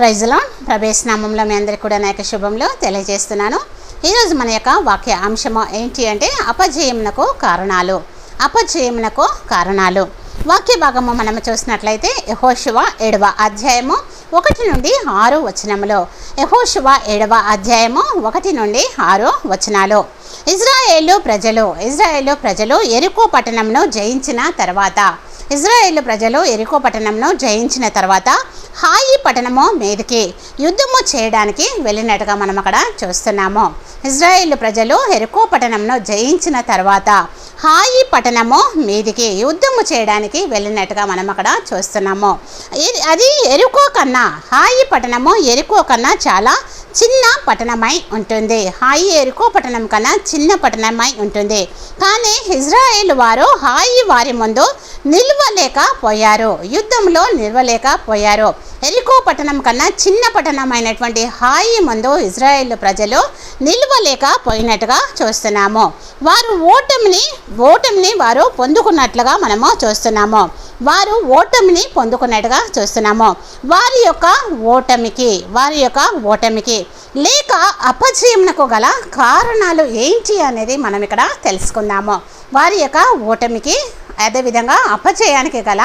ప్రైజ్లో ప్రవేశనామంలో మీ అందరికీ కూడా నా యొక్క శుభంలో తెలియజేస్తున్నాను. ఈరోజు మన యొక్క వాక్య అంశము ఏంటి అంటే అపజయమునకు కారణాలు. అపజయమునకు కారణాలు. వాక్య భాగము మనం చూసినట్లయితే యహోశివ ఏడవ అధ్యాయము ఒకటి నుండి ఆరు వచనములో. యహోశివ ఏడవ అధ్యాయము ఒకటి నుండి ఆరు వచనాలు. ఇజ్రాయేలు ప్రజలు ఇజ్రాయేలు ప్రజలు ఎరుకో పట్టణంను జయించిన తర్వాత ఇజ్రాయేల్ ప్రజలు ఎరికో పట్టణంను జయించిన తర్వాత హాయి పట్టణము మీదకి యుద్ధము చేయడానికి వెళ్ళినట్టుగా మనం అక్కడ చూస్తున్నాము. ఇజ్రాయేల్ ప్రజలు ఎరుకో పట్టణంను జయించిన తర్వాత హాయి పట్టణము మీదికి యుద్ధము చేయడానికి వెళ్ళినట్టుగా మనం అక్కడ చూస్తున్నాము. అది ఎరుకో కన్నా హాయి పట్టణము ఎరుకో కన్నా చాలా చిన్న పట్టణమై ఉంటుంది. హాయి ఎరుకో పట్టణం కన్నా చిన్న పట్టణమై ఉంటుంది. కానీ ఇజ్రాయేల్ వారు హాయి వారి ముందు నిల్వలేకపోయారు యుద్ధంలో నిల్వలేకపోయారు ఎరికో పట్టణం కన్నా చిన్న పట్టణమైనటువంటి హాయి ముందు ఇజ్రాయెల్ ప్రజలు నిల్వలేకపోయినట్టుగా చూస్తున్నాము. వారు ఓటమిని ఓటమిని వారు పొందుకున్నట్లుగా మనము చూస్తున్నాము. వారు ఓటమిని పొందుకున్నట్టుగా చూస్తున్నాము. వారి యొక్క ఓటమికి వారి యొక్క ఓటమికి లేక అపజయంకు గల కారణాలు ఏంటి అనేది మనం ఇక్కడ తెలుసుకుందాము. వారి యొక్క ఓటమికి అదేవిధంగా అపజయానికి గల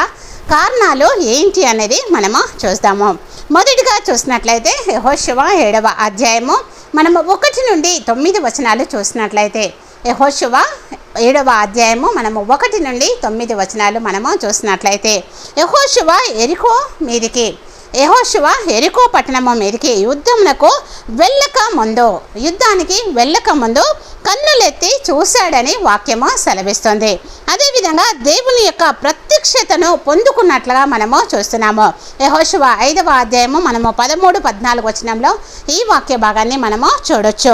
కారణాలు ఏంటి అనేది మనము చూస్తాము. మొదటిగా చూసినట్లయితే యహోశివ ఏడవ అధ్యాయము. మనము ఒకటి నుండి తొమ్మిది వచనాలు చూసినట్లయితే యహోశివ ఏడవ అధ్యాయము మనము ఒకటి నుండి తొమ్మిది వచనాలు మనము చూసినట్లయితే యహోశివ ఎరికో మీదికి యహోశివ ఎరికో పట్టణము మీదికి యుద్ధమునకు వెళ్ళక ముందు యుద్ధానికి వెళ్ళక ముందు కన్నులెత్తి చూశాడని వాక్యము సెలవిస్తుంది. అదేవిధంగా దేవుని యొక్క ప్రత్యక్షతను పొందుకున్నట్లుగా మనము చూస్తున్నాము. యహోశివ ఐదవ అధ్యాయము మనము పదమూడు పద్నాలుగు వచనంలో ఈ వాక్య భాగాన్ని మనము చూడొచ్చు.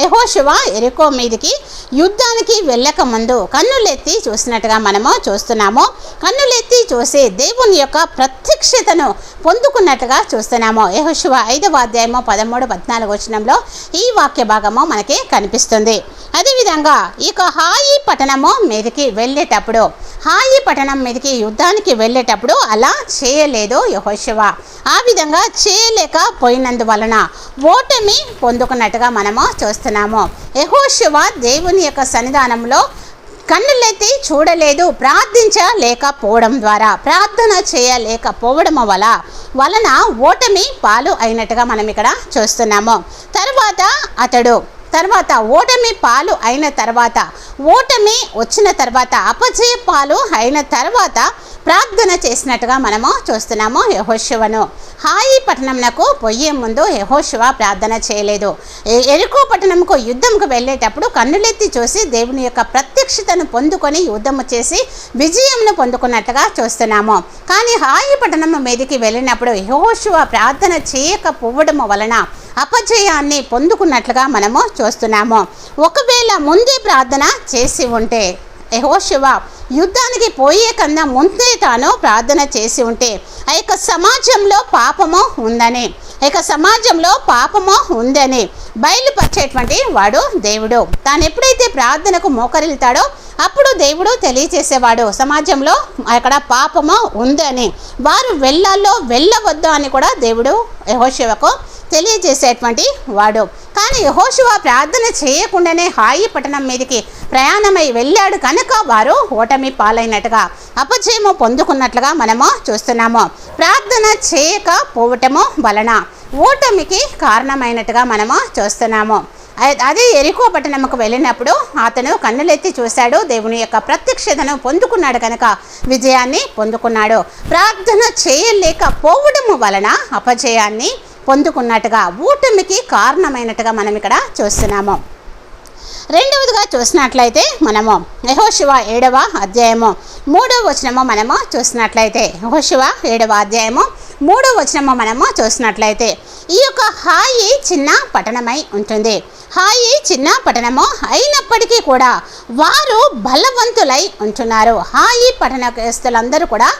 యహోశివ ఎరుకో మీదికి యుద్ధానికి వెళ్ళక ముందు కన్నులెత్తి చూసినట్టుగా మనము చూస్తున్నాము. కన్నులెత్తి చూసి దేవుని యొక్క ప్రత్యక్షతను పొందుకున్నట్టుగా చూస్తున్నాము. యహోశివ ఐదవ అధ్యాయము పదమూడు పద్నాలుగు వచనంలో ఈ వాక్య భాగము మనకి కనిపిస్తుంది. అదేవిధంగా ఇక హాయి పట్టణము మీదకి వెళ్ళేటప్పుడు హాయి పట్టణం మీదకి యుద్ధానికి వెళ్ళేటప్పుడు అలా చేయలేదు యహోశివ ఆ విధంగా చేయలేకపోయినందువలన ఓటమి పొందుకున్నట్టుగా మనము చూస్తున్నాము. యహోశివ దేవుని యొక్క సన్నిధానంలో కన్నులెత్తి చూడలేదు ప్రార్థించలేకపోవడం ద్వారా ప్రార్థన చేయలేకపోవడం వల్ల వలన ఓటమి పాలు అయినట్టుగా మనం ఇక్కడ చూస్తున్నాము. తర్వాత అతడు తర్వాత ఓటమి పాలు అయిన తర్వాత ఓటమి వచ్చిన తర్వాత అపజయ పాలు అయిన తర్వాత ప్రార్థన చేసినట్టుగా మనము చూస్తున్నాము యహోశివను హాయి పట్టణంనకు పోయే ముందు యహోశివ ప్రార్థన చేయలేదు. ఎరుకో పట్టణంకు యుద్ధంకు వెళ్ళేటప్పుడు కన్నులెత్తి చూసి దేవుని యొక్క ప్రత్యక్షతను పొందుకొని యుద్ధము చేసి విజయంను పొందుకున్నట్టుగా చూస్తున్నాము. కానీ హాయి పట్టణం మీదకి వెళ్ళినప్పుడు యహోశివ ప్రార్థన చేయకపోవడం వలన అపజయాన్ని పొందుకున్నట్లుగా మనము చూస్తున్నాము. ఒకవేళ ముందే ప్రార్థన చేసి ఉంటే యహోశివ యుద్ధానికి పోయే కన్నా ముందే తాను ప్రార్థన చేసి ఉంటే ఆ యొక్క సమాజంలో పాపము ఉందని. ఇక సమాజంలో పాపము ఉందని బయలుపరిచేటువంటి వాడు దేవుడు. తాను ఎప్పుడైతే ప్రార్థనకు మోకరిల్తాడో అప్పుడు దేవుడు తెలియచేసేవాడు సమాజంలో అక్కడ పాపము ఉందని వారు వెళ్ళాలో వెళ్ళవద్దు అని కూడా దేవుడు యహోశివకు తెలియజేసేటువంటి వాడు. కానీ యహోశివ ప్రార్థన చేయకుండానే హాయి పట్టణం మీదకి ప్రయాణమై వెళ్ళాడు కనుక వారు ఓటమి పాలైనట్టుగా అపజయము పొందుకున్నట్లుగా మనము చూస్తున్నాము. ప్రార్థన చేయకపోవటము వలన ఓటమికి కారణమైనట్టుగా మనము చూస్తున్నాము. అదే ఎరికో పట్టణంకు వెళ్ళినప్పుడు అతను కన్నులెత్తి చూశాడు. దేవుని యొక్క ప్రత్యక్షతను పొందుకున్నాడు కనుక విజయాన్ని పొందుకున్నాడు. ప్రార్థన చేయలేకపోవడము వలన అపజయాన్ని పొందుకున్నట్టుగా ఓటమికి కారణమైనట్టుగా మనం ఇక్కడ చూస్తున్నాము. రెండవదిగా చూసినట్లయితే మనము యహోశివ ఏడవ అధ్యాయము మూడవ వచనము మనము చూసినట్లయితే యహోశివ ఏడవ అధ్యాయము మూడవ వచనము మనము చూసినట్లయితే ఈ యొక్క హాయి చిన్న పట్టణమై ఉంటుంది. హాయి చిన్న పట్టణము అయినప్పటికీ కూడా వారు బలవంతులై ఉంటున్నారు. హాయి పట్టణస్తులందరూ కూడా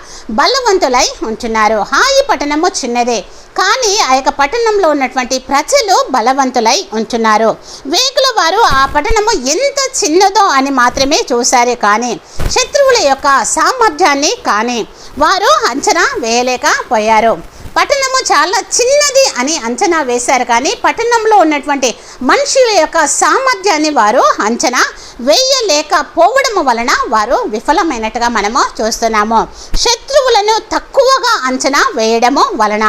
బలవంతులై ఉంటున్నారు. హాయి పట్టణము చిన్నదే. కానీ ఆ యొక్క పట్టణంలో ఉన్నటువంటి ప్రజలు బలవంతులై ఉంటున్నారు. వేగుల వారు ఆ పట్టణము ఎంత చిన్నదో అని మాత్రమే చూశారే కానీ శత్రువుల యొక్క సామర్థ్యాన్ని కానీ వారు అంచనా వేయలేకపోయారు పట్టణము చాలా చిన్నది అని అంచనా వేశారు. కానీ పట్టణంలో ఉన్నటువంటి మనుషుల యొక్క సామర్థ్యాన్ని వారు అంచనా వేయలేకపోవడం వలన వారు విఫలమైనట్టుగా మనము చూస్తున్నాము. శత్రువులను తక్కువగా అంచనా వేయడము వలన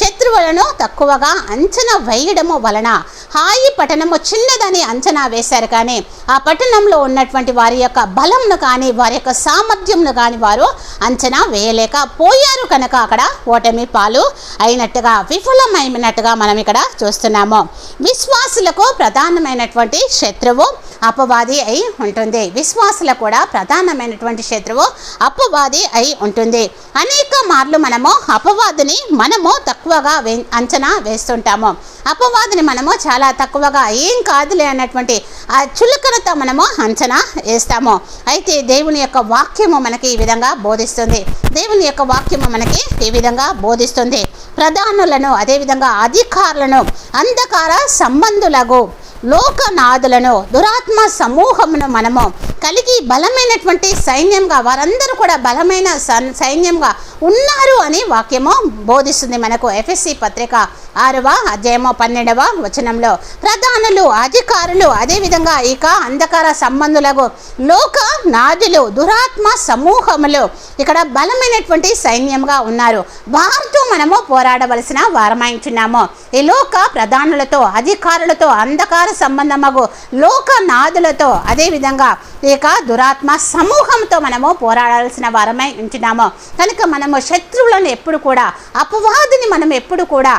శత్రువులను తక్కువగా అంచనా వేయడము వలన హాయి పట్టణము చిన్నదని అంచనా వేశారు. కానీ ఆ పట్టణంలో ఉన్నటువంటి వారి యొక్క బలంను కానీ వారి యొక్క సామర్థ్యంను కానీ వారు అంచనా వేయలేక పోయారు కనుక అక్కడ ఓటమి పాలు అయినట్టుగా విఫలమైనట్టుగా మనం ఇక్కడ చూస్తున్నాము. విశ్వాసులకు ప్రధానమైనటువంటి శత్రువు అపవాది అయి ఉంటుంది. విశ్వాసుల కూడా ప్రధానమైనటువంటి శత్రువు అపవాది అయి ఉంటుంది. అనేక మార్లు మనము అపవాదిని మనము తక్కువగా వే అంచనా వేస్తుంటాము. అపవాదిని మనము చాలా తక్కువగా ఏం కాదులే అన్నటువంటి ఆ చులకనతో మనము అంచనా వేస్తాము. అయితే దేవుని యొక్క వాక్యము మనకి ఈ విధంగా బోధిస్తుంది. దేవుని యొక్క వాక్యము మనకి ఈ విధంగా బోధిస్తుంది. ప్రధానులను అదేవిధంగా అధికారులను అంధకార సంబంధులకు లోకనాథులను దురాత్మ సమూహమును మనము కలిగి బలమైనటువంటి సైన్యంగా వారందరూ కూడా బలమైన సన్ సైన్యంగా ఉన్నారు అని వాక్యము బోధిస్తుంది మనకు ఎఫ్ఎస్సి పత్రిక ఆరవ అధ్యాయము పన్నెండవ వచనంలో ప్రధానులు అధికారులు అదేవిధంగా ఇక అంధకార సంబంధులకు లోక నాదులు దురాత్మ సమూహములు ఇక్కడ బలమైనటువంటి సైన్యంగా ఉన్నారు. వారితో మనము పోరాడవలసిన వారమాయించున్నాము ఈ లోక ప్రధానులతో అధికారులతో అంధకార సంబంధమగు లోక నాదులతో అదేవిధంగా ఇక దురాత్మ సమూహంతో మనము పోరాడాల్సిన వారమై ఉంటున్నాము. కనుక మనము శత్రువులను ఎప్పుడు కూడా అపవాదిని మనం ఎప్పుడు కూడా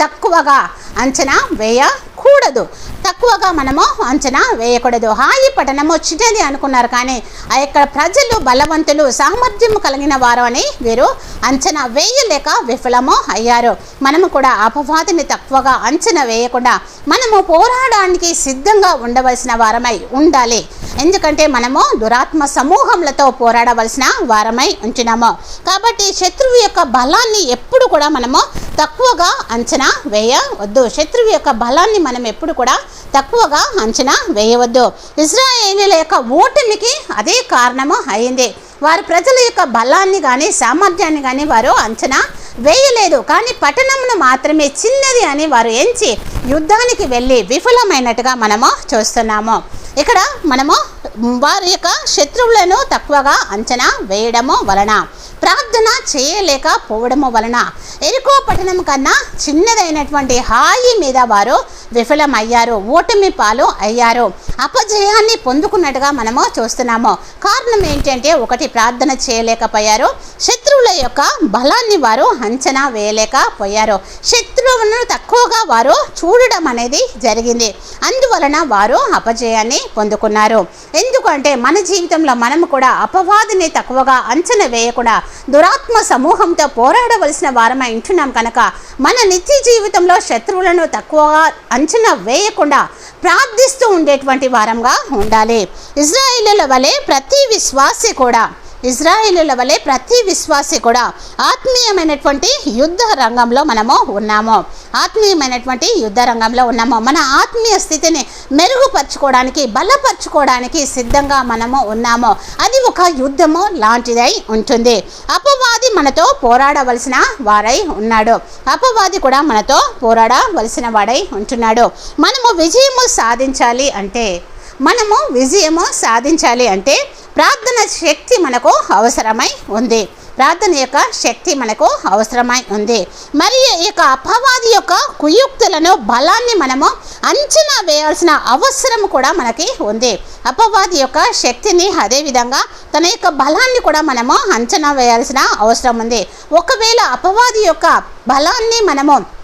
తక్కువగా అంచనా వేయకూడదు. తక్కువగా మనము అంచనా వేయకూడదు. హాయి పట్టణము చిన్నది అనుకున్నారు కానీ ఆ యొక్క ప్రజలు బలవంతులు సామర్థ్యం కలిగిన వారు అని వీరు అంచనా వేయలేక విఫలము అయ్యారు. మనము కూడా అపవాదిని తక్కువగా అంచనా వేయకుండా మనము పోరాడడానికి సిద్ధంగా ఉండవలసిన వారమై ఉండాలి. ఎందుకంటే మనము దురాత్మ సమూహములతో పోరాడవలసిన వారమై ఉంటున్నాము. కాబట్టి శత్రువు యొక్క బలాన్ని ఎప్పుడు కూడా మనము తక్కువగా అంచనా వేయవద్దు. శత్రువు యొక్క బలాన్ని మనం ఎప్పుడు కూడా తక్కువగా అంచనా వేయవద్దు. ఇజ్రాయేలీల యొక్క ఓటమికి అదే కారణము అయింది. వారి ప్రజల యొక్క బలాన్ని కానీ సామర్థ్యాన్ని కానీ వారు అంచనా వేయలేదు. కానీ పట్టణమును మాత్రమే చిన్నది అని వారు ఎంచి యుద్ధానికి వెళ్ళి విఫలమైనట్టుగా మనము చూస్తున్నాము. ఇక్కడ మనము వారి యొక్క శత్రువులను తక్కువగా అంచనా వేయడము వలన ప్రార్థన చేయలేకపోవడము వలన. ఎరుకో పట్టణం కన్నా చిన్నదైనటువంటి హాయి మీద వారు విఫలమయ్యారు ఓటమి పాలు అయ్యారు. అపజయాన్ని పొందుకున్నట్టుగా మనము చూస్తున్నాము. కారణం ఏంటంటే ఒకటి ప్రార్థన చేయలేకపోయారు శత్రువుల యొక్క బలాన్ని వారు అంచనా వేయలేకపోయారు. శత్రువులను తక్కువగా వారు చూడడం అనేది జరిగింది. అందువలన వారు అపజయాన్ని పొందుకున్నారు. ఎందుకంటే మన జీవితంలో మనము కూడా అపవాదిని తక్కువగా అంచనా వేయకుండా దురాత్మ సమూహంతో పోరాడవలసిన వారమై ఉంటున్నాం కనుక మన నిత్య జీవితంలో శత్రువులను తక్కువగా అంచనా వేయకుండా ప్రార్థిస్తూ ఉండేటువంటి వారంగా ఉండాలి. ఇజ్రాయిలుల వలె ప్రతి విశ్వాసి కూడా ఇజ్రాయేలుల వలె ప్రతి విశ్వాసి కూడా ఆత్మీయమైనటువంటి యుద్ధ రంగంలో మనము ఉన్నాము. ఆత్మీయమైనటువంటి యుద్ధ రంగంలో ఉన్నాము. మన ఆత్మీయ స్థితిని మెరుగుపరచుకోవడానికి బలపరచుకోవడానికి సిద్ధంగా మనము ఉన్నాము. అది ఒక యుద్ధము లాంటిదై ఉంటుంది. అపవాది మనతో పోరాడవలసిన వారై ఉన్నాడు. అపవాది కూడా మనతో పోరాడవలసిన వాడై ఉంటున్నాడు. మనము విజయము సాధించాలి అంటే మనము విజయము సాధించాలి అంటే ప్రార్థన శక్తి మనకు అవసరమై ఉంది. ప్రార్థన యొక్క శక్తి మనకు అవసరమై ఉంది. మరియు ఈ యొక్క అపవాది యొక్క కుయుక్తులను బలాన్ని మనము అంచనా వేయాల్సిన అవసరం కూడా మనకి ఉంది. అపవాది యొక్క శక్తిని అదేవిధంగా తన యొక్క బలాన్ని కూడా మనము అంచనా వేయాల్సిన అవసరం ఉంది. ఒకవేళ అపవాది యొక్క బలాన్ని మనము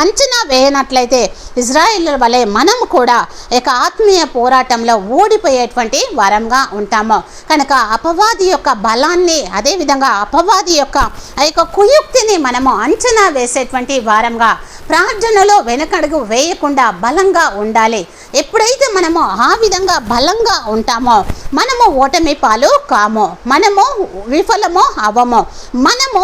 అంచనా వేయనట్లయితే ఇజ్రాయిల్ వలె మనం కూడా ఇక ఆత్మీయ పోరాటంలో ఓడిపోయేటువంటి వారంగా ఉంటాము. కనుక అపవాది యొక్క బలాన్ని అదేవిధంగా అపవాది యొక్క ఆ యొక్క కుయుక్తిని మనము అంచనా వేసేటువంటి వారంగా ప్రార్థనలో వెనకడుగు వేయకుండా బలంగా ఉండాలి. ఎప్పుడైతే మనము ఆ విధంగా బలంగా ఉంటామో మనము ఓటమి పాలు కాము మనము విఫలము అవము మనము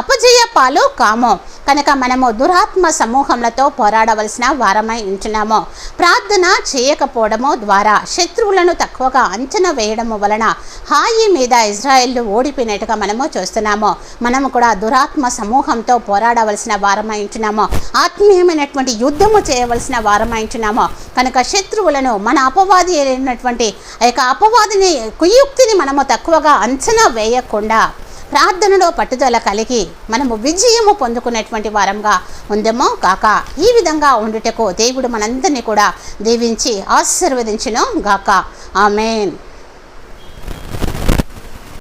అపజయ పాలు కాము. కనుక మనము దురాత్మ సమూహములతో పోరాడవలసిన వారమై ఉంటున్నాము. ప్రార్థన చేయకపోవడము ద్వారా శత్రువులను తక్కువగా అంచనా వేయడము వలన హాయి మీద ఇజ్రాయెల్ ఓడిపోయినట్టుగా మనము చూస్తున్నాము. మనము కూడా దురాత్మ సమూహంతో పోరాడవలసిన వారమై ఉంటున్నాము. ఆత్మీయమైనటువంటి యుద్ధము చేయవలసిన వారమై ఉంటున్నాము. కనుక శత్రువులను మన అపవాది అయినటువంటి ఆ యొక్క అపవాదిని కుయుక్తిని మనము తక్కువగా అంచనా వేయకుండా ప్రార్థనలో పట్టుదల కలిగి మనము విజయము పొందుకునేటువంటి వారంగా ఉందేమో కాక. ఈ విధంగా ఉండుటకు దేవుడు మనందరినీ కూడా దీవించి ఆశీర్వదించను గాక. ఆమెన్.